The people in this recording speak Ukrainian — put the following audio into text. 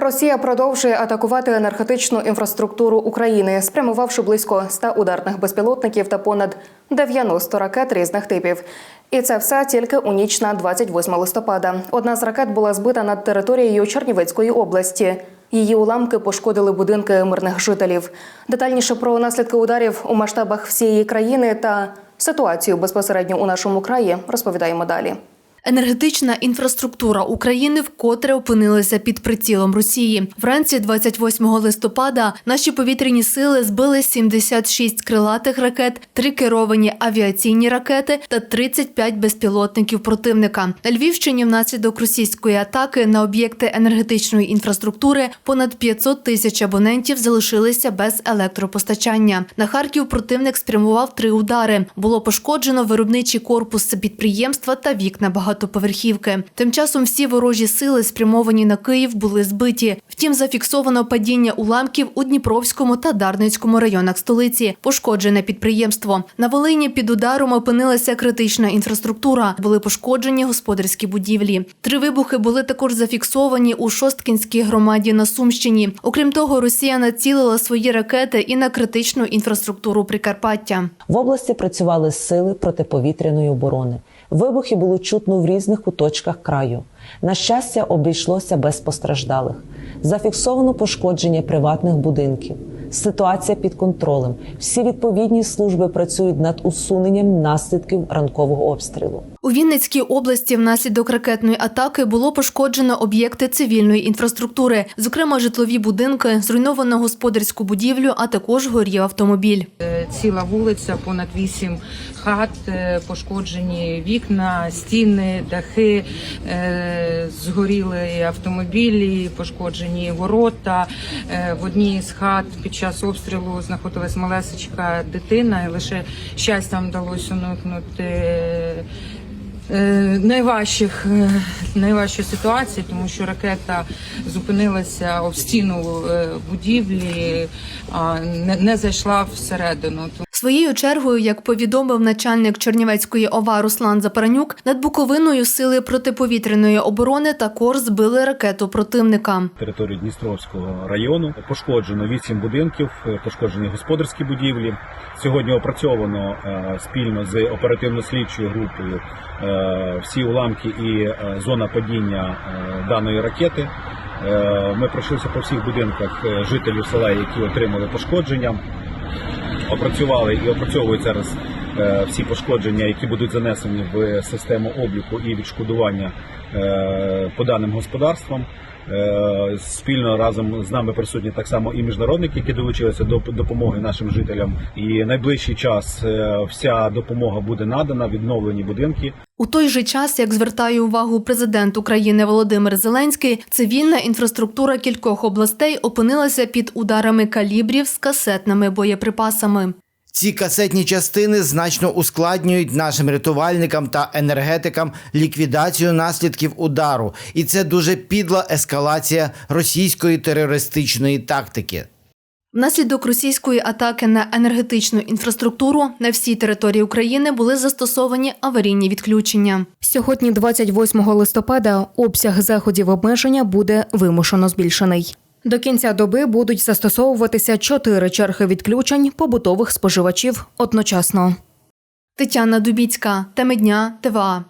Росія продовжує атакувати енергетичну інфраструктуру України, спрямувавши близько 100 ударних безпілотників та понад 90 ракет різних типів. І це все тільки у ніч на 28 листопада. Одна з ракет була збита над територією Чернівецької області. Її уламки пошкодили будинки мирних жителів. Детальніше про наслідки ударів у масштабах всієї країни та ситуацію безпосередньо у нашому краї розповідаємо далі. Енергетична інфраструктура України вкотре опинилася під прицілом Росії. Вранці 28 листопада наші повітряні сили збили 76 крилатих ракет, 3 керовані авіаційні ракети та 35 безпілотників противника. На Львівщині внаслідок російської атаки на об'єкти енергетичної інфраструктури понад 500 тисяч абонентів залишилися без електропостачання. На Харків противник спрямував три удари. Було пошкоджено виробничий корпус підприємства та вікна багатоповерхівки. Тим часом всі ворожі сили, спрямовані на Київ, були збиті. Втім, зафіксовано падіння уламків у Дніпровському та Дарницькому районах столиці. Пошкоджене підприємство. На Волині під ударом опинилася критична інфраструктура. Були пошкоджені господарські будівлі. Три вибухи були також зафіксовані у Шосткінській громаді на Сумщині. Окрім того, Росія націлила свої ракети і на критичну інфраструктуру Прикарпаття. В області працювали сили протиповітряної оборони. Вибухи було чутно в різних куточках краю. На щастя, обійшлося без постраждалих. Зафіксовано пошкодження приватних будинків. Ситуація під контролем. Всі відповідні служби працюють над усуненням наслідків ранкового обстрілу. У Вінницькій області внаслідок ракетної атаки було пошкоджено об'єкти цивільної інфраструктури, зокрема житлові будинки, зруйновано господарську будівлю, а також горів автомобіль. Е, Ціла вулиця, понад вісім хат, е, пошкоджені вікна, стіни, дахи, е, згоріли автомобілі, пошкоджені ворота. В одній з хат під час обстрілу знаходилась малесечка дитина, і лише щастям вдалося уникнути. е, Найважчих найважчої найважчі ситуації, тому що ракета зупинилася об стіну е, будівлі, а не зайшла всередину. Своєю чергою, як повідомив начальник Чернівецької ОВА Руслан Запаранюк, над Буковиною сили протиповітряної оборони також збили ракету противника. територію Дністровського району. Пошкоджено вісім будинків, пошкоджені господарські будівлі. Сьогодні опрацьовано е, спільно з оперативно-слідчою групою е, всі уламки і е, зона падіння даної ракети. Ми пройшлися по всіх будинках жителів села, які отримали пошкодження. Опрацювали і опрацьовують зараз е, всі пошкодження, які будуть занесені в систему обліку і відшкодування по даним господарствам. Е, Спільно разом з нами присутні так само і міжнародники, які долучилися до допомоги нашим жителям. І найближчий час е, вся допомога буде надана, відновлені будинки. У той же час, як звертає увагу президент України Володимир Зеленський, цивільна інфраструктура кількох областей опинилася під ударами калібрів з касетними боєприпасами. Ці касетні частини значно ускладнюють нашим рятувальникам та енергетикам ліквідацію наслідків удару, і це дуже підла ескалація російської терористичної тактики. Внаслідок російської атаки на енергетичну інфраструктуру на всій території України були застосовані аварійні відключення. Сьогодні, 28 листопада, обсяг заходів обмеження буде вимушено збільшений. До кінця доби будуть застосовуватися чотири черги відключень побутових споживачів одночасно. Тетяна Дубіцька, теми дня, ТВА.